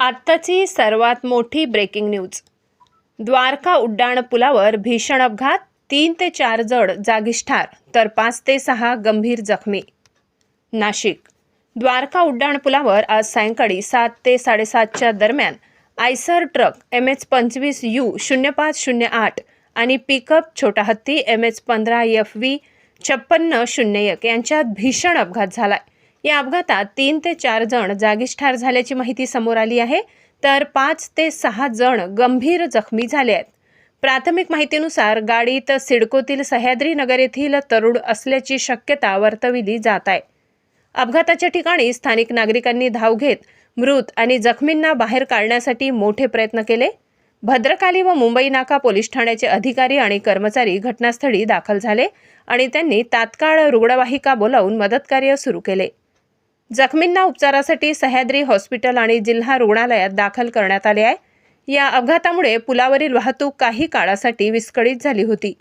आत्ताची सर्वात मोठी ब्रेकिंग न्यूज द्वारका उड्डाण पुलावर भीषण अपघात तीन ते चार जड जागीच ठार तर पाच ते सहा गंभीर जखमी. नाशिक. द्वारका उड्डाण पुलावर आज सायंकाळी सात ते साडेसातच्या दरम्यान आयसर ट्रक एम एच पंचवीस यू शून्य पाच शून्य आठ आणि pickup Chhota Hatti M H पंधरा एफ व्ही छप्पन्न शून्य एक यांच्यात भीषण अपघात झाला आहे या अपघातात तीन ते चार जण जागीच ठार झाल्याची माहिती समोर आली आहे. तर पाच ते सहा जण गंभीर जखमी झाले आहेत. प्राथमिक माहितीनुसार गाडीत सिडकोतील सह्याद्री नगर येथील तरुण असल्याची शक्यता वर्तविली जात आहे. अपघाताच्या ठिकाणी स्थानिक नागरिकांनी धाव घेत मृत आणि जखमींना बाहेर काढण्यासाठी मोठे प्रयत्न केले. भद्रकाली व मुंबई नाका पोलीस ठाण्याचे अधिकारी आणि कर्मचारी घटनास्थळी दाखल झाले आणि त्यांनी तात्काळ रुग्णवाहिका बोलावून मदतकार्य सुरू केले. जखमींना उपचारासाठी सह्याद्री हॉस्पिटल आणि जिल्हा रुग्णालयात दाखल करण्यात आले आहे. या अपघातामुळे पुलावरील वाहतूक काही काळासाठी विस्कळीत झाली होती.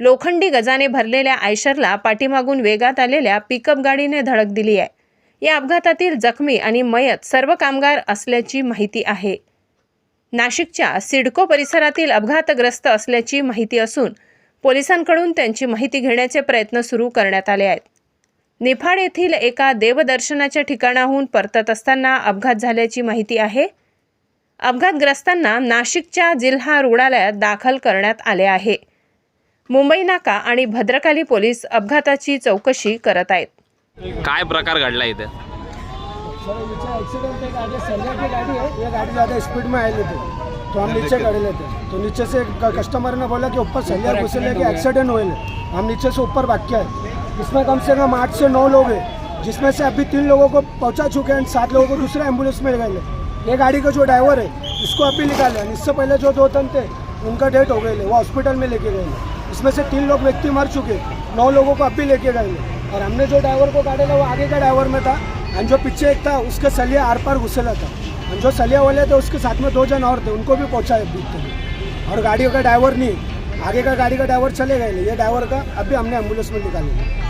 लोखंडी गजाने भरलेल्या आयशरला पाठीमागून वेगात आलेल्या पिकअप गाडीने धडक दिली आहे. या अपघातातील जखमी आणि मयत सर्व कामगार असल्याची माहिती आहे. नाशिकच्या सिडको परिसरातील अपघातग्रस्त असल्याची माहिती असून पोलिसांकडून त्यांची माहिती घेण्याचे प्रयत्न सुरू करण्यात आले आहेत. निफाड येथील एका देवदर्शनाच्या ठिकाणाहून परतत असताना अपघात झाल्याची माहिती आहे. अपघातग्रस्तांना नाशिकच्या जिल्हा रुग्णालयात दाखल करण्यात आले आहे. मुंबई नाका आणि भद्रकाली पोलीस अपघाताची चौकशी करत आहेत. काय प्रकार घडला इथे? सर नीचे एक्सीडेंट एक आगे सरिया की गाड़ी ये गाड़ी ज़्यादा स्पीड में आए थे तो हम नीचे खड़े लेते तो. नीचे से क- कस्टमर ने बोला कि ऊपर सरिया घुसे लेके एक्सीडेंट हुए हम नीचे से ऊपर भाग के आए इसमें कम से कम आठ से नौ लोग हैं, जिसमें से अभी तीन लोगों को पहुँचा चुके हैं, सात लोगों को दूसरे एंबुलेंस में गए। ये गाड़ी का जो ड्राइवर है, इसको अभी निकाले इससे पहले जो दो तन थे, उनका डेथ हो गए वो हॉस्पिटल में लेके गए इसमें से तीन लोग व्यक्ति मर चुके नौ लोगों को अभी लेके गए और हमने जो ड्राइवर को काटेला वो आगे का ड्राइवर में था, और जो पीछे एक था, उसके सलिया आर पार घुसेला था। और जो सलिया वाले थे, उसके साथ में दो जन और थे, उनको भी पहुँचा है और गाड़ी का ड्राइवर नहीं आगे का गाड़ी का ड्राइवर चले गए ये ड्राइवर का अभी हमने एम्बुलेंस में निकाली।